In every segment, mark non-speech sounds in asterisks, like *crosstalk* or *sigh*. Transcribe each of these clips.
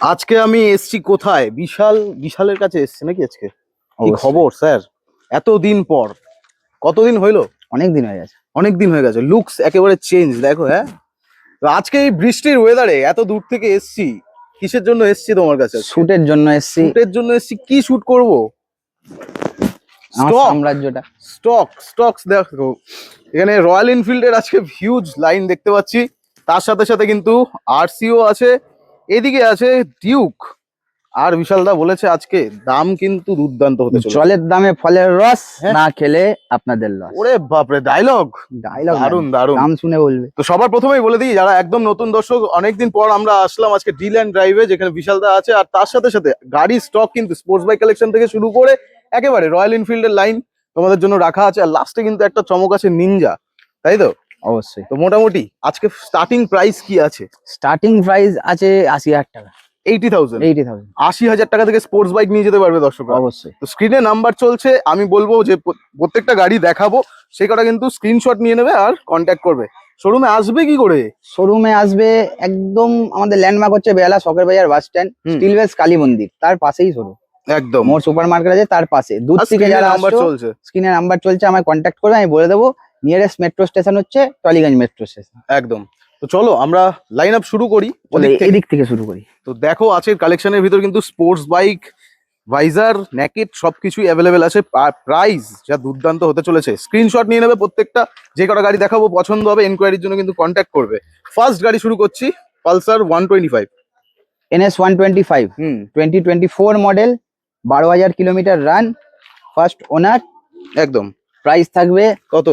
আজকে আমি এসছি কোথায়? বিশাল বিশালের কাছে এসছি নাকি আজকে? কি খবর স্যার? এতদিন পর। কতদিন হইল? অনেক দিন হয়ে গেছে। অনেক দিন হয়ে গেছে। লুকস একেবারে চেঞ্জ দেখো হ্যাঁ? তো আজকে এই বৃষ্টির ওয়েদারে এত দূর থেকে এসছি কিসের জন্য এসছি তোমার কাছে শুটের জন্য এসছি। শুটের জন্য এসছি কি শুট করব? সাম্রাজ্যটা। স্টক স্টকস দেখো। এখানে রয়্যাল এনফিল্ডের আজকে হিউজ লাইন দেখতে পাচ্ছি। তার সাথে সাথে কিন্তু আরসিও আছে। এদিকে আছে ডিউক আর বিশালদা বলেছে আজকে দাম কিন্তু দুর্দান্ত হতে চলেছে। জলের দামে ফলের রস হ্যাঁ। না খেলে আপনাদের লস ওরে বাপরে ডায়লগ ডায়লগ দারুণ দারুণ নাম শুনে বলবে। তো সবার প্রথমেই বলে দিই যারা একদম নতুন দর্শক অনেকদিন পর আমরা আসলাম আজকে ডিল অ্যান্ড ড্রাইভে যেখানে বিশালদা আছে। আর তার সাথে সাথে গাড়ির স্টক কিন্তু স্পোর্টস বাইক কালেকশন থেকে শুরু করে একেবারে রয়্যাল এনফিল্ডের লাইন তোমাদের জন্য রাখা আছে। আর লাস্টে কিন্তু একটা চমক আছে নিনজা তাই তো? অবশ্যই। তো মোটামুটি আজকে স্টার্টিং প্রাইস কি আছে? স্টার্টিং প্রাইস আছে আশি হাজার টাকা। এইটি থাউজেন্ড এইটি থাউজেন্ড আশি হাজার টাকা থেকে স্পোর্টস বাইক নিয়ে যেতে পারবে দর্শকরা। অবশ্যই। তো স্ক্রিনে নাম্বার চলছে আমি বলব যে প্রত্যেকটা গাড়ি দেখাবো সেই কটা কিন্তু স্ক্রিনশট নিয়ে নেবে আর কন্ট্যাক্ট করবে। শোরুমে আসবে কি করে? শোরুমে আসবে একদম আমাদের ল্যান্ডমার্ক হচ্ছে বেলা সকের বাজার bus stand steel base Kali মন্দির তার পাশেই শোরুম একদম। মোর সুপার মার্কেট আছে তার পাশে। দূর থেকে যারা নাম্বার আসছো চলছে। স্ক্রিনে নাম্বার চলছে আমায় কন্ট্যাক্ট করবে আমি বলে দেবো নিয়ারেস্ট মেট্রো স্টেশন হচ্ছে টলিগঞ্জ মেট্রো স্টেশন একদম। তো চলো আমরা লাইন আপ শুরু করি। এদিক থেকে শুরু করি। তো দেখো আজকের কালেকশনের ভিতর কিন্তু স্পোর্টস বাইক ভাইজার ন্যাকেট সবকিছুই অ্যাভেলেবেল আছে। প্রাইস যা দুর্দান্ত হতে চলেছে। স্ক্রিনশট নিয়ে নেবে প্রত্যেকটা। যে কটা গাড়ি দেখাবো পছন্দ হবে এনকোয়ারির জন্য কিন্তু কন্ট্যাক্ট করবে। ফার্স্ট গাড়ি শুরু করছি Pulsar one twenty five NS one twenty five hmm. Twenty twenty four model বারো হাজার কিলোমিটার রান ফার্স্ট ওনার একদম। প্রাইস থাকবে কত?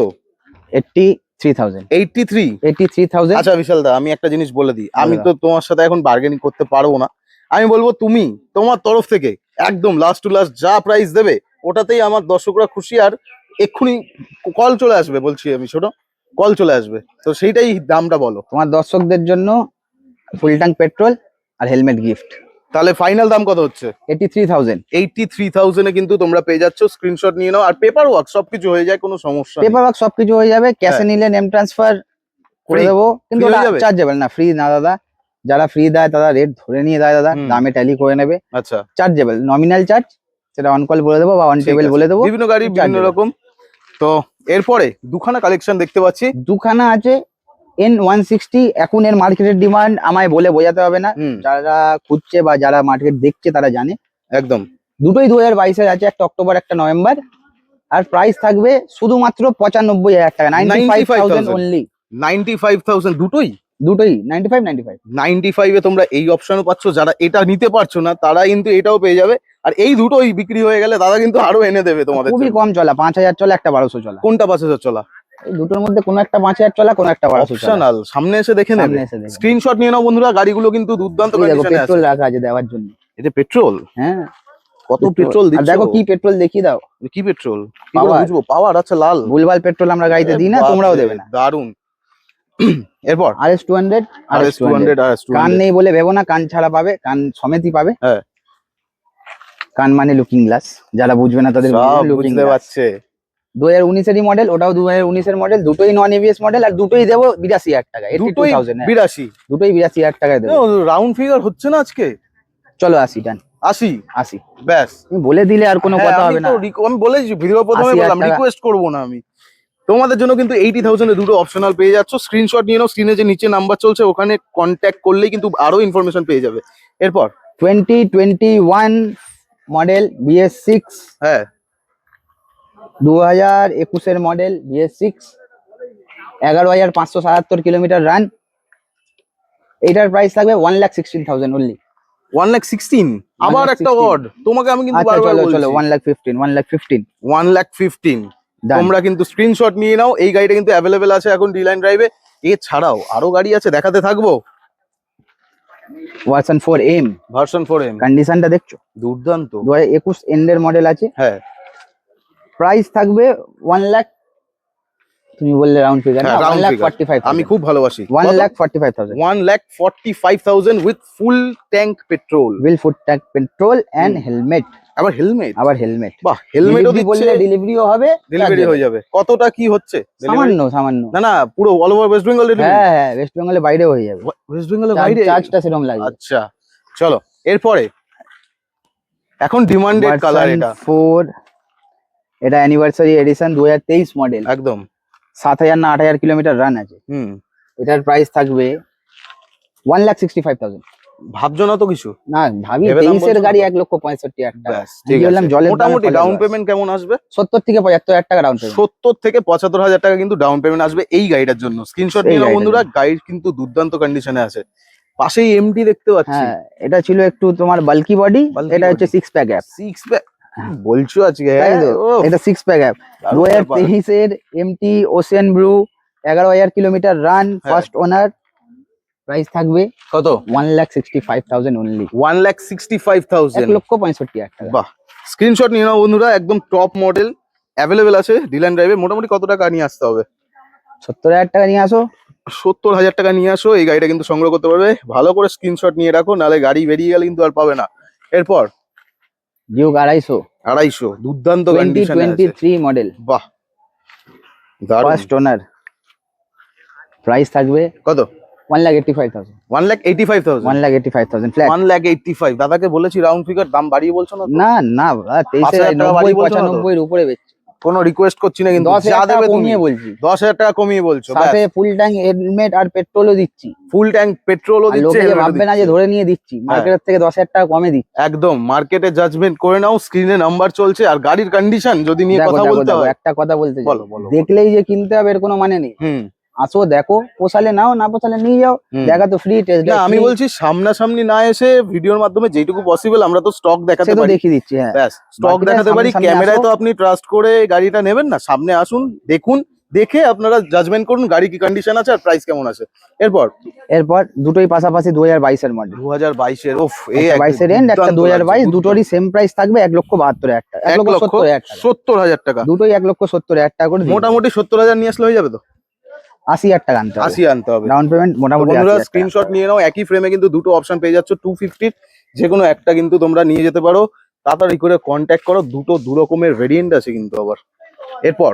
Eighty three thousand eighty three eighty three thousand আচ্ছা বিশাল দা আমি একটা জিনিস বলে দিই। আমি তো তোমার সাথে এখন বার্গেনিং করতে পারব না। আমি বলব তুমি তোমার তরফ থেকে একদম লাস্ট টু লাস্ট যা প্রাইস দেবে ওটাতেই আমার দর্শকরা খুশি আর এক্ষুনি কল চলে আসবে বলছি আমি ছোট কল চলে আসবে। তো সেইটাই দামটা বলো। তোমার দর্শকদের জন্য ফুল ট্যাঙ্ক পেট্রোল আর হেলমেট গিফট তাহলে ফাইনাল দাম কত হচ্ছে? এইটি থ্রি থাউজেন্ড থ্রি থাউজেন্ডে কিন্তু তোমরা পেয়ে যাচ্ছ স্ক্রিনশট নিয়ে নাও। আর পেপার ওয়ার্ক সবকিছু হয়ে যায় কোনো সমস্যা পেপার ওয়ার্ক সবকিছু হয়ে যাবে ক্যাশে নিলে নেম ট্রান্সফার করে? দেবো। কিন্তু? চার্জেবল না ফ্রি না দাদা। যারা ফ্রি দেয় তারা রেট ধরে নিয়ে দেয় দাদা। দামে ট্যালি করে নেবে। আচ্ছা। চার্জেবল নমিনাল চার্জ সেটা অন কল বলে দেবো বা অন টেবিল বলে দেবো। বিভিন্ন গাড়ি বিভিন্ন রকম। তো এরপরে দুখানা কালেকশন দেখতে পাচ্ছি। দুখানা আছে এন ওয়ান সিক্সটি এখন এর মার্কেটের ডিমান্ড আমায় বলে বোঝাতে হবে না। যারা খুঁজছে বা যারা মার্কেট দেখছে তারা জানে। একদম। দুটোই দু হাজার বাইশের আছে একটা অক্টোবর একটা নভেম্বর। আর প্রাইস থাকবে শুধুমাত্র পঁচানব্বই হাজার টাকা ninety five thousand 95,000 only ninety five thousand দুটোই? দুটোই ninety five ninety five ninety ফাইভে তোমরা এই অপশনও পাচ্ছ যারা এটা নিতে পারছ না তারা কিন্তু এটাও পেয়ে যাবে। আর এই দুটোই বিক্রি হয়ে গেলে দাদা কিন্তু আরও এনে দেবে তোমাদের খুবই কম চলা পাঁচ হাজার চলা একটা বারোশো চলা। কোনটা পাশে চলা? এই দুটোর মধ্যে কোনো একটা পাঁচ হাজার চলা কোনো একটা অপশনাল সামনে এসে দেখে নেবে। স্ক্রিনশট নিয়ে নাও বন্ধুরা গাড়িগুলো কিন্তু দুর্দান্ত পেট্রোল রাখা আছে দেওয়ার জন্য। এটা পেট্রোল হ্যাঁ। কত পেট্রোল দিচ্ছ দেখো কি পেট্রোল দেখিয়ে দাও। কি পেট্রোল Power। বুঝব? পাওয়ার আচ্ছা লাল। ভুলভাল পেট্রোল আমরা গাড়িতে দিই না তোমরাও দেবে না। দারুণ *clears throat* এরপর? R S two hundred R S two hundred R S two কান নেই বলে ভেবো না কান ছাড়া পাবে কান সমেতই পাবে। হ্যাঁ। কান মানে লুকিং গ্লাস যারা বুঝবে না তাদের বুঝতে পারছে। দু হাজার উনিশেরই মডেল ওটাও দু হাজার উনিশের মডেল দুটোই নন এভিএস মডেল আর দুটোই দেবো বিরাশি হাজার টাকা দুটোই বিরাশি? দুটোই বিরাশি হাজার টাকায় দেবো। রাউন্ড ফিগার হচ্ছে না আজকে? চলো আসি ডান। আশি আসি। ব্যাস। তুমি বলে দিলে আর কোনো হ্যাঁ, কথা হবে না। আমি বলেছি ভিডিও প্রথমে বললাম রিকোয়েস্ট করব না আমি। তোমাদের জন্য কিন্তু এইটি থাউজেন্ডে দুটো অপশনাল পেয়ে যাচ্ছ। স্ক্রিনশট নিয়ে নাও স্ক্রিনে যে নিচে নাম্বার চলছে ওখানে কন্ট্যাক্ট করলেই কিন্তু আরও ইনফরমেশন পেয়ে যাবে। এরপর? Twenty twenty one model BS six হ্যাঁ। দু হাজার একুশের মডেল বিএস সিক্স এগারো হাজার পাঁচশো সাতাত্তর কিলোমিটার রান এইটার প্রাইস থাকবে one lakh sixteen thousand only one lakh sixteen আবার একটা ওয়ার্ড তোমাকে আমি কিন্তু আচ্ছা বারবার চলো বলছি। চলো one lakh fifteen one lakh fifteen one lakh fifteen তোমরা কিন্তু স্ক্রিনশট নিয়ে নাও। এই গাড়িটা কিন্তু অ্যাভেলেবেল আছে এখন ডিলাইন ড্রাইভে এছাড়াও আরও গাড়ি আছে দেখাতে থাকব। Version four M version four M কন্ডিশনটা দেখছ? দুর্দান্ত। দু হাজার একুশ এন্ডের মডেল আছে। হ্যাঁ। প্রাইস থাকবে ওয়ান লাখ তুমি বললে রাউন্ড ফিগার হ্যাঁ, one lakh figure। Forty five আমি খুব ভালোবাসি। One lakh forty five thousand one lakh forty five thousand with full tank petrol with full tank petrol hmm. Helmet আবার হেলমেট আবার হেলমেট বাহ হেলমেটও বললে ডেলিভারিও হবে ডেলিভারি হয়ে যাবে। কতটা কি হচ্ছে? সামান্য সামান্য। না না পুরো অল ওভার ওয়েস্ট বেঙ্গল হ্যাঁ হ্যাঁ ওয়েস্ট বেঙ্গলের বাইরেও হয়ে যাবে। ওয়েস্ট বেঙ্গলের বাইরে? চার্জটা সেরকম লাগবে। আচ্ছা চলো এরপরে এখন ডিমান্ডেড কালার এটা। ফোর এটা অ্যানিভার্সারি এডিশন দু হাজার তেইশ মডেল একদম। সাত হাজার না আট হাজার কিলোমিটার রান আছে। হুম। এটার প্রাইস থাকবে one lakh sixty five thousand. ভাবছ না তো কিছু? না ভাবি তেইশের গাড়ি এক লক্ষ পঁয়ষট্টি হাজার টাকা। বললাম জলের মোটামুটি ডাউন পেমেন্ট কেমন আসবে? সত্তর থেকে পঁচাত্তর হাজার টাকা ডাউন পেমেন্ট সত্তর থেকে পঁচাত্তর হাজার টাকা কিন্তু ডাউন পেমেন্ট আসবে এই গাড়িটার জন্য। স্ক্রিনশট নিয়ে বন্ধুরা গাড়ি কিন্তু দুর্দান্ত কন্ডিশনে আছে। পাশেই এমটি দেখতে পাচ্ছি। হ্যাঁ এটা ছিল একটু তোমার বাল্কি বডি এটা হচ্ছে six pack ab six pack বলছো আজকে হ্যাঁ? এটা সিক্স প্যাক অ্যাপ দু হাজার। তেইশের এমটি ওশিয়ান ব্রু এগারো হাজার কিলোমিটার রান হ্যাঁ। ফার্স্ট ওনার প্রাইস থাকবে কত? One lakh sixty five thousand only one lakh sixty five thousand লক্ষ পঁয়ষট্টি হাজার টাকা। বাহ। স্ক্রিনশট নিয়ে নাও বন্ধুরা একদম টপ মডেল অ্যাভেলেবেল আছে ডিলান ড্রাইভে মোটামুটি কত টাকা নিয়ে আসতে হবে? সত্তর হাজার টাকা নিয়ে আসো। সত্তর হাজার টাকা নিয়ে আসো। এই গাড়িটা কিন্তু সংগ্রহ করতে পারবে। ভালো করে স্ক্রিনশট নিয়ে রাখো নাহলে গাড়ি বেরিয়ে গেলে কিন্তু আর পাবে না। এরপর ডিউক আড়াইশো। আড়াইশো দুর্দান্ত টোয়েন্টি টোয়েন্টি থ্রি মডেল বাহ ফার্স্ট ওনার প্রাইস থাকবে কত? One lakh eighty five thousand one lakh eighty five thousand one lakh eighty five thousand flat one lakh eighty five দাদাকে বলেছি রাউন্ড ফিগার দাম বাড়িয়ে বলছো না না না তেইশে নব্বই বাড়িয়ে বলছো না তো? পঁচানব্বই উপরে বেচছি। কোনো রিকোয়েস্ট করছি না কিন্তু। দশ যা হাজার টাকা দেবে তুমি। কমিয়ে বলছি। দশ হাজার টাকা কমিয়ে বলছো সাথে ফুল ট্যাঙ্ক হেলমেট আর পেট্রোলও দিচ্ছি। ফুল ট্যাঙ্ক পেট্রোলও দিচ্ছি ভাববে না যে ধরে নিয়ে দিচ্ছি মার্কেটের থেকে দশ হাজার টাকা কমে দিচ্ছি। একদম মার্কেটে জাজমেন্ট করে নাও স্ক্রিনে নাম্বার চলছে আর গাড়ির কন্ডিশন যদি নিয়ে কথা বলতে হয়। একটা কথা বলতে দেখলেই যে কিনতে হবে এর কোনো মানে নেই। হুম। আসো দেখো পোষালে নাও না পোষালে নিয়ে যাও। দেখা তো ফ্রি টেস্ট না আমি বলছি সামনাসামনি না এসে ভিডিওর মাধ্যমে যেটুকু পসিবল আমরা তো স্টক দেখাতে পারি। দেখিয়ে দিচ্ছি হ্যাঁ। ব্যাস স্টক দেখাতে পারি ক্যামেরায় তো আপনি ট্রাস্ট করে গাড়িটা নেবেন না সামনে আসুন দেখুন দেখে আপনারা জাজমেন্ট করুন গাড়ি কি কন্ডিশন আছে আর প্রাইস কেমন আছে। এরপর? এরপর দুটোই পাশাপাশি দু হাজার বাইশের মডেল দু হাজার বাইশের ওফ বাইশের এন্ড একটা দু হাজার বাইশ দুটোরই সেম প্রাইস থাকবে এক লক্ষ বাহাত্তর হাজার টাকা এক লক্ষ সত্তর হাজার টাকা। দুটোই এক লক্ষ সত্তর হাজার টাকা করে মোটামুটি সত্তর হাজার নিয়ে আসলে হয়ে যাবে তো? আশি হাজার টাকা আনতে আশি আনতে হবে। ডাউন পেমেন্ট মোটামুটি বন্ধুরা স্ক্রিনশট নিয়ে নাও একই ফ্রেমে কিন্তু দুটো অপশন পেয়ে যাচ্ছ টু ফিফটির যে কোনো একটা কিন্তু তোমরা নিয়ে যেতে পারো। তাড়াতাড়ি করে কন্ট্যাক্ট করো দুটো দু রকমের ভেরিয়েন্ট আছে কিন্তু আবার। এরপর?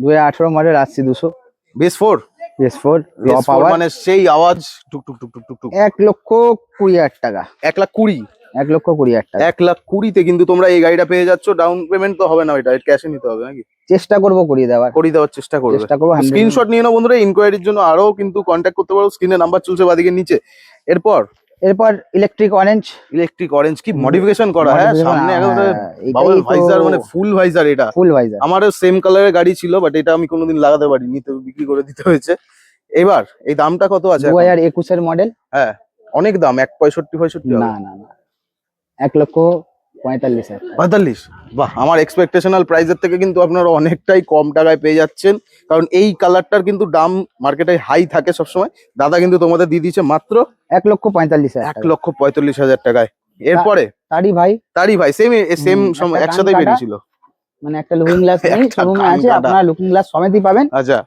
দু হাজার আঠারো মডেল আসছি দুশো। Base four? বেস ফোর মানে সেই আওয়াজ টুক টুক টুক টুক টুক টুক। এক লক্ষ কুড়ি হাজার টাকা। এক লাখ কুড়ি। এক লক্ষ কুড়ি হাজার টাকা। এক লাখ কুড়িতে কিন্তু তোমরা এই গাড়িটা পেয়ে যাচ্ছ। ডাউন পেমেন্ট তো হবে না এটা ক্যাশে নিতে হবে নাকি? চেষ্টা করব করিয়ে দেওয়ার। করিয়ে দেওয়ার চেষ্টা করবে। চেষ্টা করব 100 স্ক্রিনশট নিয়ে নাও বন্ধুরা ইনকোয়ারির জন্য আরও কিন্তু কন্ট্যাক্ট করতে পারো স্ক্রিনে নাম্বার চলছে বাদিকের নিচে। এরপর? এরপর ইলেকট্রিক অরেঞ্জ ইলেকট্রিক অরেঞ্জ কি মডিফিকেশন করা হ্যাঁ সামনে একেবারে বাবল ভাইজার মানে ফুল ভাইজার এটা। ফুল ভাইজার আমারও সেম কালারের গাড়ি ছিল বাট এটা আমি কোনোদিন লাগাতে পারিনি তো বিক্রি করে দিতে হয়েছে। এবার এই দামটা কত আছে দু এখন? হাজার একুশের মডেল হ্যাঁ অনেক দাম এক পঁয়ষট্টি পঁয়ষট্টি না না না এক লক্ষ পঁয়তাল্লিশ পঁয়তাল্লিশ? বাহ আমার এক্সপেকটেশনাল প্রাইসের থেকে কিন্তু আপনারা অনেকটাই কম টাকায় পেয়ে যাচ্ছেন। কারণ এই কালারটার কিন্তু দাম মার্কেটে হাই থাকে সবসময়। দাদা কিন্তু তোমাদের দিয়ে দিয়েছে মাত্র এক লক্ষ পঁয়তাল্লিশ এক লক্ষ পঁয়তাল্লিশ হাজার টাকায়। এরপরে? তারই ভাই। তারই ভাই সেম সেম একসাথে বেরিয়েছিল মানে একটা লুকিং *laughs* গ্লাস আছে আপনারা লুকিং গ্লাস সমেতই পাবেন। আচ্ছা।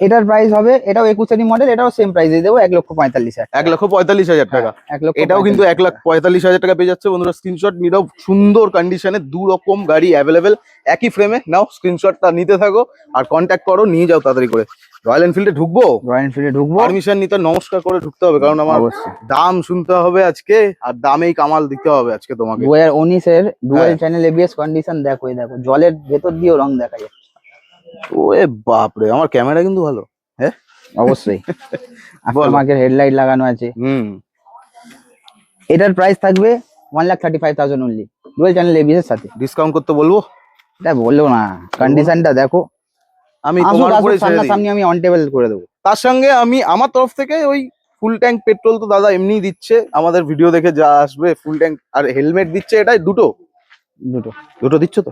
এটার প্রাইস হবে এটাও একুশেরই মডেল এটাও সেম প্রাইসে দেবো এক লক্ষ পঁয়তাল্লিশ হাজার এক লক্ষ পঁয়তাল্লিশ হাজার টাকা। এক লক্ষ এটাও কিন্তু এক লাখ পঁয়তাল্লিশ হাজার টাকা পেয়ে যাচ্ছে। বন্ধুরা স্ক্রিনশট নিরাও সুন্দর কন্ডিশনে দু রকম গাড়ি অ্যাভেলেবেল একই ফ্রেমে নাও স্ক্রিনশটটা নিতে থাকো আর কন্ট্যাক্ট করো নিয়ে যাও তাড়াতাড়ি করে। রয়্যাল এনফিল্ডে ঢুকবো? রয়্যাল এনফিল্ডে ঢুকবো। পারমিশন নিতে নমস্কার করে ঢুকতে হবে কারণ আমার দাম শুনতে হবে আজকে আর দামেই কামাল দিতে হবে আজকে তোমাকে। দু হাজার উনিশের ডুয়েল। চ্যানেল এবিএস কন্ডিশন দেখো দেখো জলের ভেতর দিয়েও রং দেখা যায়। ওরে বাপরে আমার ক্যামেরা কিন্তু ভালো। হ্যাঁ? অবশ্যই। *laughs* মার্কেট হেডলাইট লাগানো আছে। হুম। এটার প্রাইস থাকবে one lakh thirty five thousand only dual channel ABS সাথে। ডিসকাউন্ট করতে বলব? এটা বলল না। কন্ডিশনটা দেখো। আমি তোমার উপরে ছেড়ে দিই। আমি অন টেবিল করে দেবো। তার সঙ্গে আমি আমার তরফ থেকে ওই ফুল ট্যাঙ্ক পেট্রোল তো দাদা এমনিই দিচ্ছে। আমাদের ভিডিও দেখে যা আসবে ফুল ট্যাঙ্ক আর হেলমেট দিচ্ছে এটাই দুটো। দুটো। দুটো দিচ্ছ তো?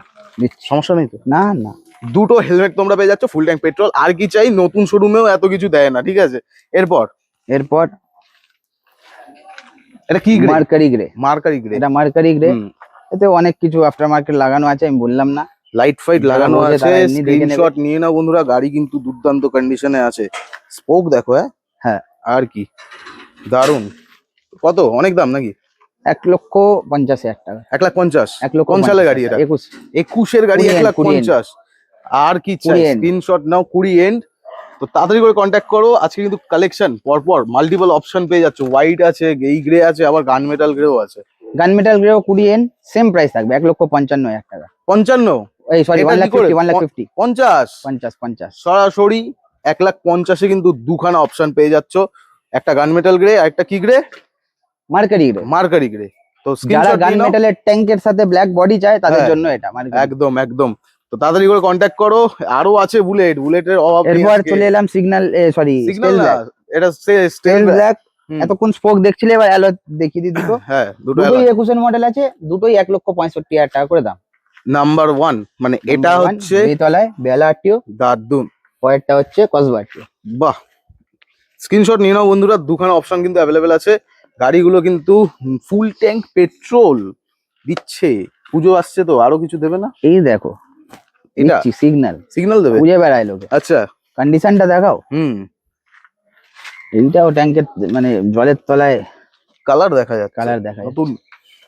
সমস্যা নেই তো? না না। দুটো হেলমেট তোমরা পেয়ে যাচ্ছ ফুল ট্যাঙ্ক পেট্রোল আর কি চাই? নতুন শোরুমেও এত কিছু দেয় না ঠিক আছে? এরপর? এরপর এটা কি grey mercury grey mercury grey এটা মার্কারি গ্রে এতে অনেক কিছু আফটার মার্কেট লাগানো আছে আমি বললাম না। লাইট ফাইট লাগানো আছে। স্ক্রিনশট নিয়ে নাও বন্ধুরা গাড়ি কিন্তু দুর্দান্ত কন্ডিশনে আছে। স্পোক দেখো হ্যাঁ? হ্যাঁ। আর কি? দারুণ কত? অনেক দাম নাকি? এক লক্ষ পঞ্চাশ হাজার টাকা। এক লাখ পঞ্চাশ? এক লক্ষ কোন সালে পঞ্চাশ গাড়ি এটা? একুশ। একুশের গাড়ি এক লাখ পঞ্চাশ। আর কি চাই? স্ক্রিনশট নাও কুড়ি এন্ড তো তাড়াতাড়ি করে কন্ট্যাক্ট করো। আজকে কিন্তু কালেকশন পরপর মাল্টিপল অপশন পেয়ে যাচ্ছ। হোয়াইট আছে এই গ্রে আছে আবার গান মেটাল গ্রেও আছে। গান মেটাল গ্রেও কুড়ি এন সেম প্রাইস থাকবে এক লক্ষ পঞ্চান্ন হাজার টাকা। পঞ্চান্ন? এই sorry one lakh fifty one lakh fifty পঞ্চাশ? পঞ্চাশ পঞ্চাশ। সরাসরি এক লাখ পঞ্চাশে কিন্তু দুখানা অপশন পেয়ে যাচ্ছ। একটা গান মেটাল গ্রে আর একটা কি grey mercury grey mercury grey তো যারা গান মেটালের ট্যাঙ্কের সাথে ব্ল্যাক বডি চায় তাদের হ্যাঁ, জন্য এটা মার্কারি একদম একদম। তো তাড়াতাড়ি করে কন্ট্যাক্ট করো। আরও আছে বুলেট বুলেটের অভাব এরপর চলে এলাম সিগন্যাল সরি সিগন্যাল এটা স্টেল ব্ল্যাক এতক্ষণ স্পোক দেখছিলে এবার অ্যালো দেখিয়ে দিই দুটো। হ্যাঁ দুটো দুটোই একুশের মডেল আছে দুটোই এক লক্ষ পঁয়ষট্টি হাজার টাকা করে দাম। নাম্বার ওয়ান মানে এটা হচ্ছে বেতলায় বেলা আরটিও দারুণ পরেরটা হচ্ছে কসবা আরটিও বাহ। স্ক্রিনশট নিয়ে নাও বন্ধুরা দুখানা অপশন কিন্তু অ্যাভেলেবেল আছে। গাড়িগুলো কিন্তু ফুল ট্যাঙ্ক পেট্রোল দিচ্ছে। পুজো আসছে তো আরও কিছু দেবে না? এই দেখো এটা? সিগন্যাল সিগন্যাল দেবে? বুঝে বেড়ায় লোকে। আচ্ছা। কন্ডিশনটা দেখাও। হুম। এইটাও ট্যাঙ্কের মানে জলের তলায় কালার দেখা যাচ্ছে। কালার দেখা যায় নতুন।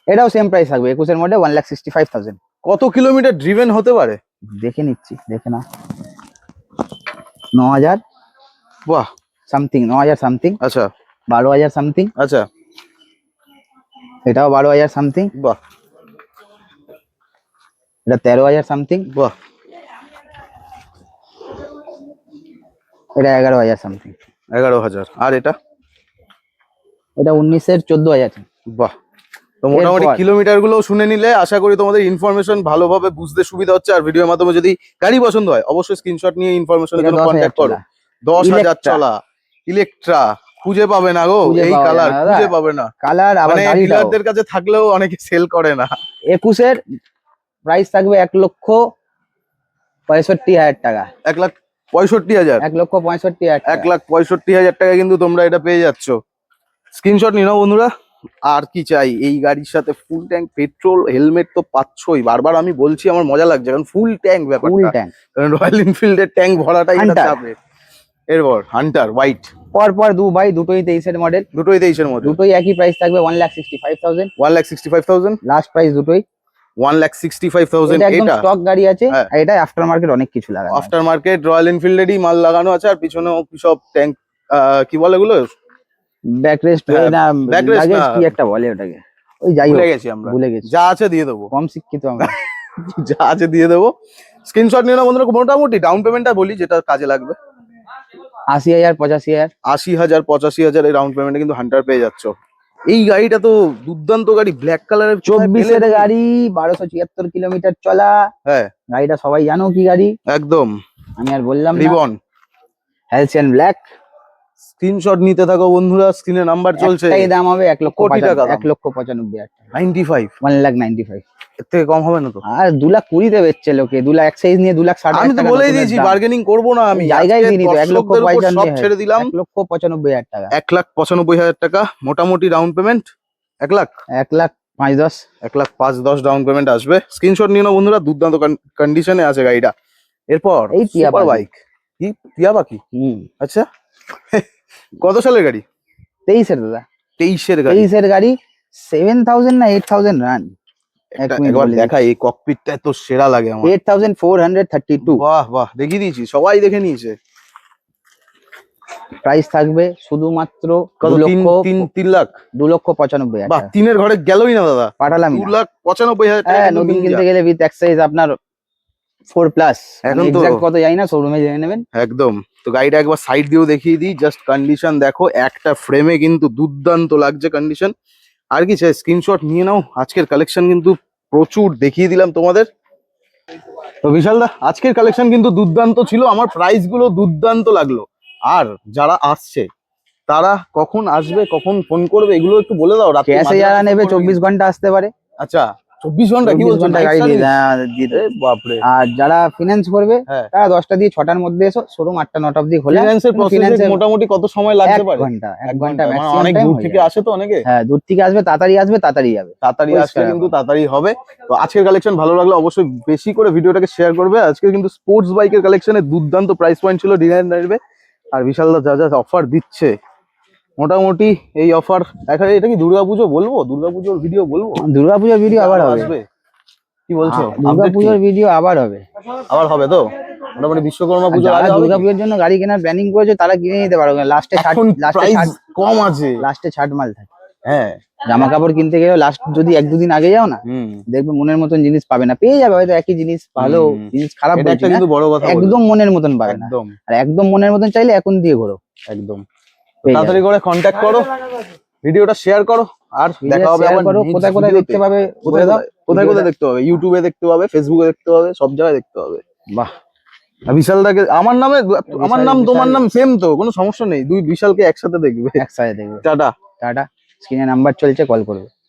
এটাও সেম প্রাইস থাকবে একুশের model one lakh sixty five thousand কত কিলোমিটার ড্রিভেন হতে পারে? দেখে নিচ্ছি দেখে না ন হাজার বাহ। সামথিং ন হাজার সামথিং আচ্ছা। বারো হাজার সামথিং আচ্ছা। এটাও বারো হাজার সামথিং বাহ। এটা তেরো হাজার সামথিং বাহ। এটা এগারো হাজার সামথিং এগারো হাজার। আর এটা? এটা উনিশের চোদ্দ হাজার। বাহ। তো মোটামুটি কিলোমিটারগুলো শুনে নিলে আশা করি তোমাদের ইনফরমেশন ভালোভাবে বুঝতে সুবিধা হচ্ছে। আর ভিডিওর মাধ্যমে যদি গাড়ি পছন্দ হয় অবশ্যই স্ক্রিনশট নিয়ে ইনফরমেশনের জন্য কন্ট্যাক্ট করো। দশ হাজার। চলা। ইলেকট্রা খুঁজে পাবে না গো এই কালার। খুঁজে পাবে না। কালার আবার মানে ডিলারদের কাছে থাকলেও অনেকে সেল করে না। একুশের প্রাইস থাকবে এক লক্ষ পঁয়ষট্টি হাজার টাকা। এক লাখ পঁয়ষট্টি হাজার? এক লক্ষ পঁয়ষট্টি হাজার এক লাখ পঁয়ষট্টি হাজার টাকা কিন্তু তোমরা এটা পেয়ে যাচ্ছ। স্ক্রিনশট নিয়ে নাও বন্ধুরা। আর কি চাই? এই গাড়ির সাথে ফুল ট্যাঙ্ক পেট্রোল হেলমেট তো পাচ্ছই। বারবার আমি বলছি আমার মজা লাগছে কারণ ফুল ট্যাঙ্ক ব্যাপার ফুল ট্যাঙ্ক কারণ রয়্যাল এনফিল্ডের ট্যাঙ্ক ভরাটাই এরপর হান্টার হোয়াইট পর পর দু ভাই দুটোই তেইশের মডেল দুটোই তেইশের মধ্যে দুটোই একই প্রাইস থাকবে one lakh sixty five thousand one lakh sixty five thousand last price দুটোই one lakh sixty five thousand এটা? স্টক গাড়ি আছে হ্যাঁ। আর এটা আফটার মার্কেট অনেক কিছু লাগানো আফটার মার্কেট রয়্যাল এনফিল্ডেরই মাল লাগানো আছে আর পিছনেও সব ট্যাঙ্ক কি বলে এগুলো হ্যাঁ, না না। কি একটা বলে ওটাকে? ওই যাই ভুলে গেছি আমরা। ভুলে গেছি। যা আছে দিয়ে দেবো। কম শিক্ষিত আমরা। *laughs* যা আছে দিয়ে দেবো। স্ক্রিনশট নিয়ে নাও বন্ধুরা মোটামুটি ডাউন পেমেন্টটা বলি যেটা কাজে লাগবে। আশি হাজার পঁচাশি হাজার। আশি হাজার পঁচাশি হাজার এই রাউন্ড পেমেন্টে কিন্তু হান্টার পেয়ে যাচ্ছ। এই গাড়িটা তো দুর্দান্ত গাড়ি ব্ল্যাক কালারের চব্বিশের গাড়ি বারোশো ছিয়াত্তর কিলোমিটার চলা। হ্যাঁ। গাড়িটা সবাই জানো কি গাড়ি? একদম। আমি আর বললাম রিবন হ্যালসিয়ান ব্ল্যাক স্ক্রিনশট নিতে থাকো বন্ধুরা স্ক্রিনে নাম্বার চলছে একটাই দাম হবে এক লক্ষ কোটি টাকা এক লক্ষ পঁচানব্বই হাজার ninety five one lakh ninety five এর থেকে কম হবে না তো? আর দু লাখ কুড়িতে বেচছে লোকে দু লাখ এক সাইজ নিয়ে দু লাখ ষাট আমি তো বলেই দিয়েছি বার্গেনিং করব না আমি। জায়গায় দিইনি তো, এক লক্ষ সব ছেড়ে দিলাম। এক লক্ষ পঁচানব্বই হাজার টাকা। এক লাখ পঁচানব্বই হাজার টাকা মোটামুটি ডাউন পেমেন্ট এক লাখ? এক লাখ পাঁচ দশ। এক লাখ পাঁচ দশ ডাউন পেমেন্ট আসবে। স্ক্রিনশট নিয়ে নাও বন্ধুরা দুর্দান্ত কন্ডিশনে আছে গাড়িটা। এরপর এই টিয়া বাইক কি? টিয়া হুম। আচ্ছা। *laughs* কত সালের গাড়ি? তেইশের দাদা। তেইশের গাড়ি। তেইশের গাড়ি সেভেন থাউজেন্ড না এইট থাউজেন্ড রান একবার এই ককপিটটা সেরা লাগে আমার। বাহ বাহ দেখিয়ে দিয়েছি সবাই দেখে নিয়েছে। প্রাইস থাকবে শুধুমাত্র কত তিন লক্ষ তিন তিন লাখ? দু লক্ষ পঁচানব্বই বাহ তিনের ঘরে গেলই না দাদা। পাঠালাম দু লাখ পঁচানব্বই হাজার টাকা হ্যাঁ নতুন কিনতে গেলে উইথ এক্সাইজ আপনার ফোর প্লাস এখন তো- কত না শোরুমে জেনে নেবেন। একদম। তো গাড়িটা একবার সাইড দিয়েও দেখিয়ে দিই জাস্ট কন্ডিশন দেখো একটা ফ্রেমে কিন্তু দুর্দান্ত লাগছে কন্ডিশন আর কি চাই স্ক্রিনশট নিয়ে নাও। আজকের কালেকশন কিন্তু প্রচুর দেখিয়ে দিলাম তোমাদের। তো বিশালদা আজকের কালেকশন কিন্তু দুর্দান্ত ছিল। আমার প্রাইসগুলো দুর্দান্ত লাগল। আর যারা আসছে তারা কখন আসবে কখন ফোন করবে এগুলো একটু বলে দাও। রাতে যারা নেবে চব্বিশ ঘণ্টা আসতে পারে। আচ্ছা চব্বিশ ঘণ্টা কি 24 বলছো? ঘণ্টা night গাড়ি দিয়ে service? হ্যাঁ, বাপরে। আর যারা ফিনান্স করবে হ্যাঁ। তারা দশটা দিয়ে ছটার মধ্যে এসো শোরুম আটটা নটা অব্দি খোলা। ফিনান্সের প্রসেসে মোটামুটি কত সময় লাগতে পারে? ঘণ্টা এক ঘণ্টা মানে অনেক দূর থেকে আসে তো অনেকে? হ্যাঁ দূর থেকে আসবে তাড়াতাড়ি আসবে তাড়াতাড়ি যাবে। তাড়াতাড়ি আসলে কিন্তু তাড়াতাড়ি হবে। তো আজকের কালেকশন ভালো লাগলে অবশ্যই বেশি করে ভিডিওটাকে শেয়ার করবে। আজকে কিন্তু স্পোর্টস বাইকের কালেকশনে দুর্দান্ত প্রাইস পয়েন্ট ছিল ডিজাইন আর বিশাল যা যা অফার দিচ্ছে মোটামুটি এই অফার দেখা এটা কি দুর্গাপুজো বলব? দুর্গাপুজোর ভিডিও বলব? দুর্গাপুজোর ভিডিও আবার হবে। আসবে। কি বলছো? Update দুর্গাপুজোর ভিডিও আবার হবে। আবার হবে তো? মোটামুটি বিশ্বকর্মা আর পুজো হবে দুর্গাপুজোর জন্য গাড়ি কেনার প্ল্যানিং করেছে তারা কিনে নিতে পারো। লাস্টে ছাড় লাস্টে ছাড় কম আছে। লাস্টে ছাড় মাল থাকে। হ্যাঁ। জামা কাপড় কিনতে গেলেও লাস্ট যদি এক দুদিন আগে যাও না দেখবে মনের মতন জিনিস পাবে না। পেয়ে যাবে হয়তো একই জিনিস ভালো জিনিস খারাপ কিন্তু বড় কথা একদম মনের মতন পাবে না। একদম। আর একদম মনের মতন চাইলে এখন দিয়ে ঘোরো। একদম। তাড়াতাড়ি করে কন্ট্যাক্ট করো ভিডিওটা শেয়ার করো আর দেখা হবে আবার কোথায় কোথায় দেখতে পাবে কোথায় দাও। কোথায়- কোথায় দেখতে পাবে? ইউটিউবে দেখতে পাবে ফেসবুকে দেখতে পাবে সব জায়গায় দেখতে পাবে। বাহ। বিশালটাকে আমার নামে আমার নাম তোমার নাম সেম তো কোনো সমস্যা নেই। দুই বিশালকে একসাথে দেখবে। একসাথে দেখবে। টাটা। টাটা। স্ক্রিনে নাম্বার চলছে কল করবে।